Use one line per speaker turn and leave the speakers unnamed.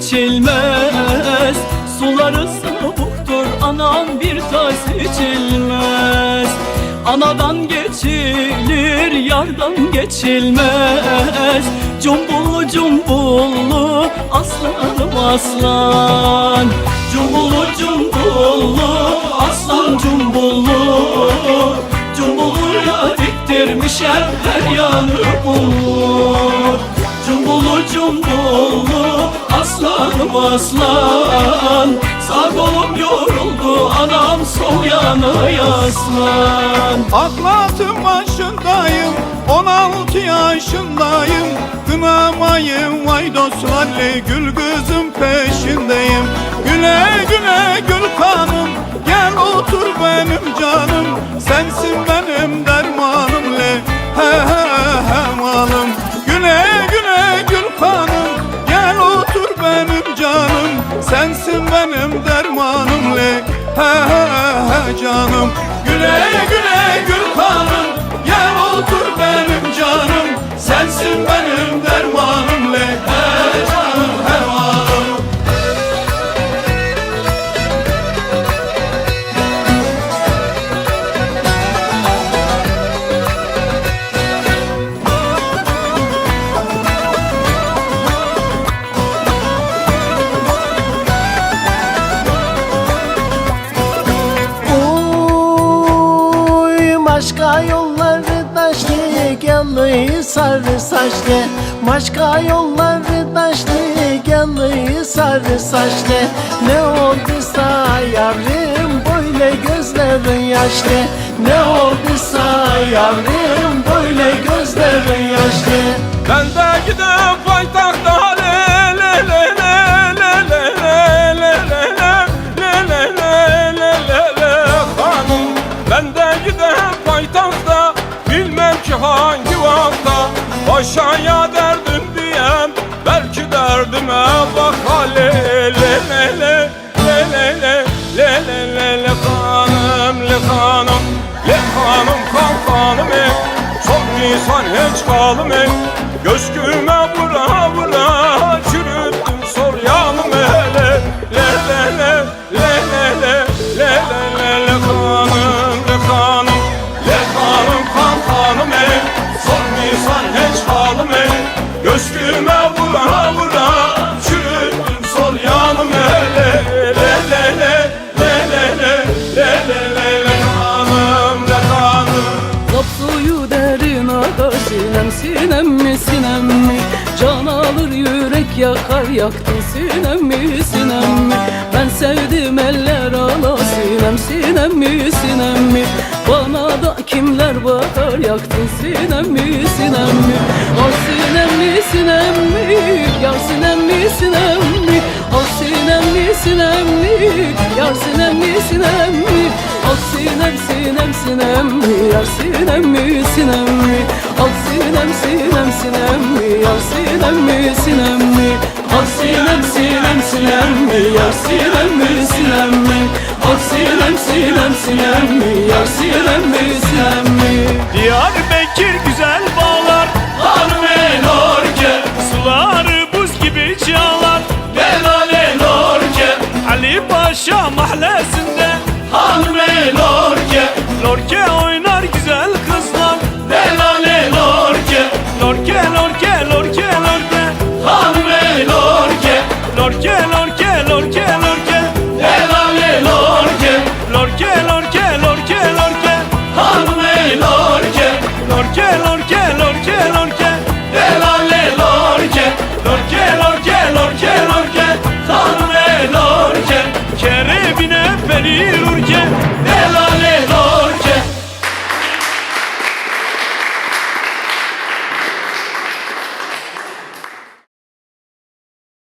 içilmez Suları soğuktur anam bir tas içilmez Anadan geçilir yardan geçilmez. Cumbullu cumbullu aslanım aslan. Cumbullu cumbullu aslan cumbullu aslan Sağ kolum yoruldu anam sol yana yaslan.
Aklatım başındayım 16 yaşındayım. Kınamayın vay dostlarla gül kızım peşindeyim. Güle güle gül kanım Gel otur benim canım. Sensin benim dermanım He he canım
başka yolları taşlı Gelli sarı saçlı. Başka yolları taşlı Gelli sarı saçlı. Ne olduysa yavrum Böyle gözlerin yaşlı. Ne olduysa yavrum
bak le le le le le le le le le le le hanım le hanım le hanım kan hanım ey çok insan hiç kalım ey Gösküme vura vura
sinem sinem mi sinem mi Can alır yürek yakar yaktın sinem mi sinem mi Ben sevdim eller ala sinem sinem mi sinem mi Bana da kimler bakar yaktın sinem mi sinem mi Ah sinem mi sinem mi Yar sinem mi sinem mi Ah sinem mi sinem mi Yar sinem mi sinem mi Ah sinem sinem sinem mi Yar sinem mi sinem mi Ah sinem sinem sinem mi? Yar sinem mi sinem mi? Ah sinem sinem sinem mi? Yar sinem mi sinem mi? Ah sinem sinem sinem mi? Yar sinem mi sinem mi?
Diyarbakır güzel bağlar.
Hanım el orke
Suları buz gibi çağlar.
Delal el orke
Ali Paşa mahallesinde.
Hanım el orke
Lorke oynar